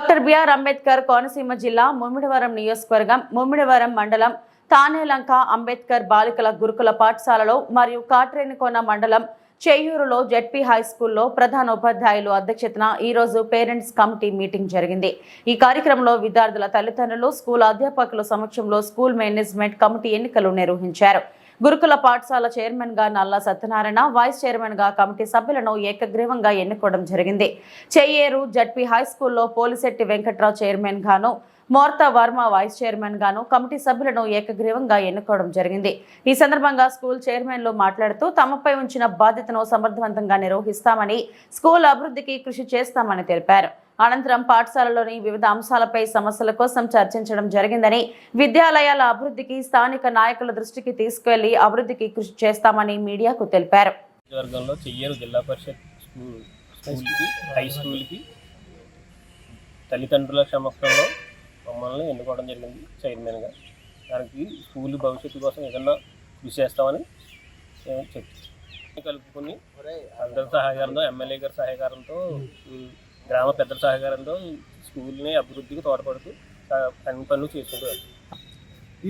Doctor BR Ambedkar Konaseema జిల్లా ముమ్మిడివరం నియోజకవర్గం ముమ్మిడివరం మండలం తానేలంక అంబేద్కర్ బాలికల గురుకుల పాఠశాలలో మరియు కాట్రేనికోన మండలం చేయూరులో జెడ్పీ హై స్కూల్లో ప్రధాన ఉపాధ్యాయులు అధ్యక్షతన ఈరోజు పేరెంట్స్ కమిటీ మీటింగ్ జరిగింది. ఈ కార్యక్రమంలో విద్యార్థుల తల్లిదండ్రులు స్కూల్ అధ్యాపకుల సమక్షంలో స్కూల్ మేనేజ్మెంట్ కమిటీ ఎన్నికలు నిర్వహించారు. గురుకుల పాఠశాల చైర్మన్గా నల్ల సత్యనారాయణ వైస్ చైర్మన్గా కమిటీ సభ్యులను ఏకగ్రీవంగా ఎన్నుకోవడం జరిగింది. చెయ్యేరు జడ్పీ హై స్కూల్లో పోలిశెట్టి వెంకట్రావు చైర్మన్ గాను మోర్తా వర్మ వైస్ చైర్మన్ గాను కమిటీ సభ్యులను ఏకగ్రీవంగా ఎన్నుకోవడం జరిగింది. ఈ సందర్భంగా స్కూల్ చైర్మన్లు మాట్లాడుతూ తమపై ఉంచిన బాధ్యతను సమర్థవంతంగా నిర్వహిస్తామని స్కూల్ అభివృద్ధికి కృషి చేస్తామని తెలిపారు. అనంతరం పాఠశాలలోని వివిధ అంశాలపై సమస్యల కోసం చర్చించడం జరిగిందని విద్యాలయాల అభివృద్ధికి స్థానిక నాయకుల దృష్టికి తీసుకెళ్ళి అభివృద్ధికి కృషి చేస్తామని మీడియాకు తెలిపారు. వర్గంలో జిల్లా పరిషత్ స్కూల్కి హై స్కూల్కి. తల్లిదండ్రుల సమక్షంలో మమ్మల్ని ఎన్నుకోవడం జరిగింది చైర్మన్గా. దానికి స్కూల్ భవిష్యత్తు కోసం ఏదన్నా కృషి చేస్తామని మేము కలుపుకుని అందరి సహకారంతో ఎమ్మెల్యే గారి సహకారంతో గ్రామ పెద్దల సహకారంతో స్కూల్ని అభివృద్ధికి తోడ్పడుతూ అన్ని పనులు చేసుకుంటూ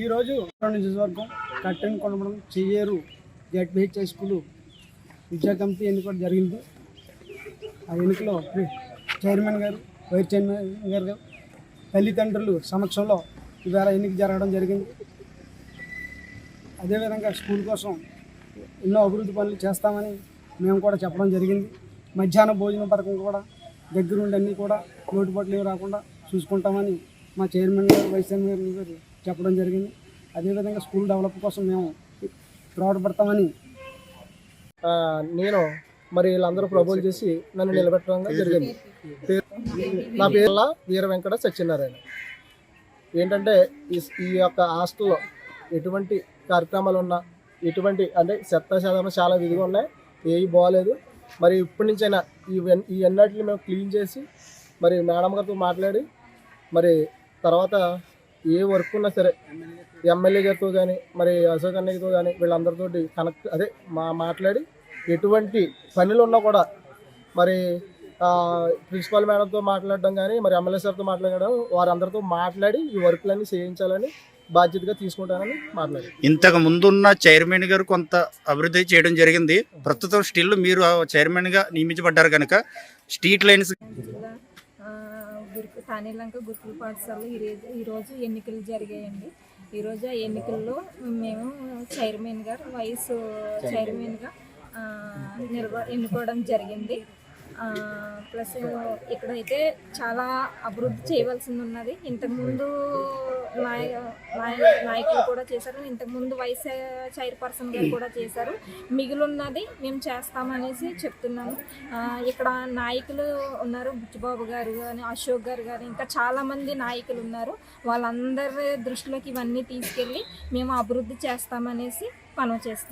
ఈరోజు నియోజకవర్గం కట్టెన్ కొనడం చెయ్యేరు జడ్పిహెచ్ హై స్కూల్ విద్యా కమిటీ జరిగింది. ఆ ఎన్నికలో చైర్మన్ గారు వైస్ చైర్మన్ గారు తల్లిదండ్రులు సమక్షంలో ఇవాళ ఎన్నిక జరగడం జరిగింది. అదేవిధంగా స్కూల్ కోసం ఎన్నో అభివృద్ధి పనులు చేస్తామని మేము కూడా చెప్పడం జరిగింది. మధ్యాహ్న భోజన పథకం కూడా దగ్గరుండి అన్నీ కూడా లోటుపాట్లు రాకుండా చూసుకుంటామని మా చైర్మన్ గారు వైస్ చైర్మన్ గారు చెప్పడం జరిగింది. అదేవిధంగా స్కూల్ డెవలప్ కోసం మేము తోడ్పడతామని నేను మరి వీళ్ళందరూ ప్రపోజ్ చేసి నన్ను నిలబెట్టడం జరిగింది. నా పేర్ల వీర వెంకట సత్యనారాయణ. ఏంటంటే ఈ ఈ యొక్క హాస్టల్లో ఎటువంటి కార్యక్రమాలు ఉన్నా ఎటువంటి అంటే చెత్త శాతం చాలా విధిగా ఉన్నాయి ఏవి బాగాలేదు మరి ఇప్పటి నుంచైనా ఈ వెన్- ఈ ఎన్నటిని మేము క్లీన్ చేసి మరి మేడం గారితో మాట్లాడి మరి తర్వాత ఏ వర్క్ ఉన్నా సరే ఎమ్మెల్యే గారితో కానీ మరి అశోక్ అన్నయ్యతో కానీ వీళ్ళందరితో కనెక్ట్ అదే మా మాట్లాడి ఎటువంటి పనులు ఉన్నా కూడా మరి ప్రిన్సిపాల్ మేడంతో మాట్లాడడం కానీ మరి ఎమ్మెల్యే సార్తో మాట్లాడడం వారందరితో మాట్లాడి ఈ వర్క్లన్నీ చేయించాలని బాధ్యతగా తీసుకుంటానని మాట్లాడి ఇంతకు ముందున్న చైర్మన్ గారు కొంత అభివృద్ధి చేయడం జరిగింది. ప్రస్తుతం స్టిల్ మీరు చైర్మన్గా నియమించబడ్డారు కనుక స్ట్రీట్ లైన్స్ గురుకు తానేలంక గురుకుల పాఠశాలలో ఈరోజు ఈరోజు ఎన్నికలు జరిగాయండి. ఈరోజు ఆ ఎన్నికల్లో మేము చైర్మన్ గారు వైస్ చైర్మన్గా ఆ, నిర్వ ఎన్నుకోవడం జరిగింది. ఆ, ప్లస్ ఇక్కడైతే చాలా అభివృద్ధి చేయవలసింది ఉన్నది. ఇంతకుముందు నాయ నాయ- నాయకులు కూడా చేశారు. ఇంతకుముందు వైస్ చైర్పర్సన్ గారు కూడా చేశారు. మిగిలిన్నది మేము చేస్తామనేసి చెప్తున్నాము. ఇక్కడ నాయకులు ఉన్నారు. బుచ్చిబాబు గారు కానీ అశోక్ గారు కానీ ఇంకా చాలామంది నాయకులు ఉన్నారు. వాళ్ళందరి దృష్టిలోకి ఇవన్నీ తీసుకెళ్ళి మేము అభివృద్ధి చేస్తామనేసి పనులు చేస్తున్నాం.